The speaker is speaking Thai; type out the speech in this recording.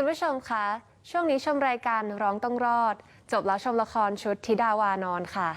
คุณผู้ชมคะ ช่วงนี้ชมรายการร้องต้องรอด จบแล้วชมละครชุดธิดาวานอนค่ะ